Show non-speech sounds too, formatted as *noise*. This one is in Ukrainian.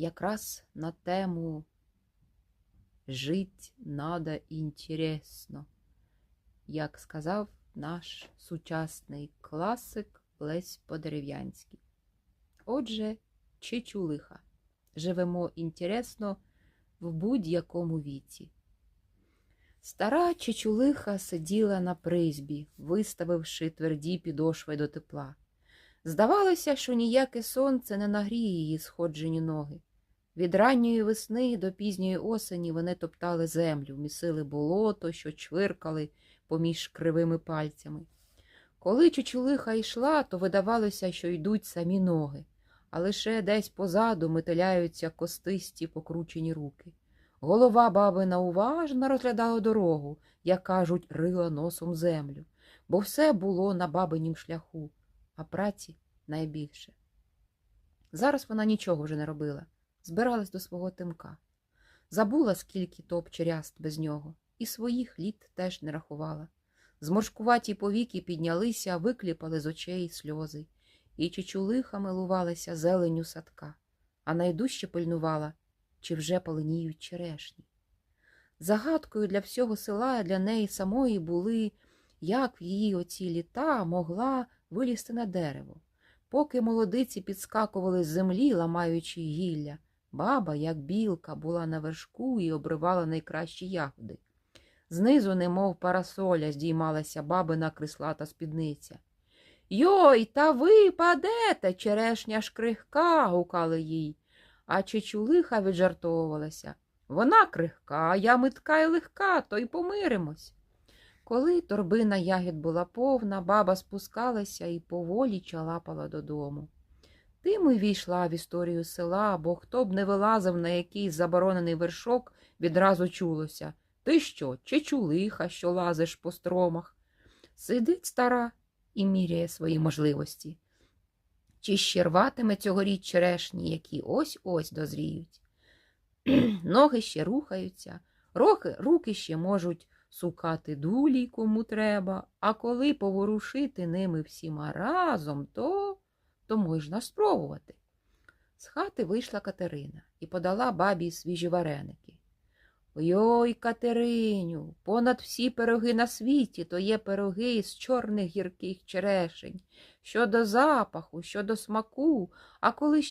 якраз на тему Жить надо інтересно, як сказав наш сучасний класик Лесь Подерев'янський. Отже, Чечулиха. Живемо інтересно в будь-якому віці. Стара Чечулиха сиділа на призбі, виставивши тверді підошви до тепла. Здавалося, що ніяке сонце не нагріє її сходжені ноги. Від ранньої весни до пізньої осені вони топтали землю, місили болото, що чвиркали поміж кривими пальцями. Коли чучулиха йшла, то видавалося, що йдуть самі ноги, а лише десь позаду метеляються костисті покручені руки. Голова бабина уважно розглядала дорогу, як кажуть, рила носом землю, бо все було на бабинім шляху, а праці найбільше. Зараз вона нічого вже не робила, збиралась до свого тимка. Забула, скільки топче ряст без нього, і своїх літ теж не рахувала. Зморшкуваті повіки піднялися, викліпали з очей сльози, і чучулиха милувалася зеленю садка, а найдужче пильнувала, чи вже поленіють черешні. Загадкою для всього села для неї самої були, як в її оці літа могла вилізти на дерево. Поки молодиці підскакували з землі, ламаючи гілля, баба, як білка, була на вершку і обривала найкращі ягоди. Знизу, немов парасоля, здіймалася бабина крислата спідниця. Йой, та ви падете, черешня ж крихка, гукали їй, а чечулиха віджартовувалася. Вона крихка, я митка й легка, то й помиримось. Коли торбина ягід була повна, баба спускалася і поволі чалапала додому. Тим і війшла в історію села, бо хто б не вилазив на якийсь заборонений вершок, відразу чулося. Ти що, чечулиха, що лазиш по стромах? Сидить стара і міряє свої можливості. Чи ще рватиме цьогоріч черешні, які ось-ось дозріють? *clears throat* Ноги ще рухаються, рухи, руки ще можуть сукати дулі, кому треба, а коли поворушити ними всіма разом, то, то можна спробувати. З хати вийшла Катерина і подала бабі свіжі вареники. Ой, Катериню, понад всі пироги на світі, то є пироги з чорних гірких черешень, Щодо запаху, що до смаку, а коли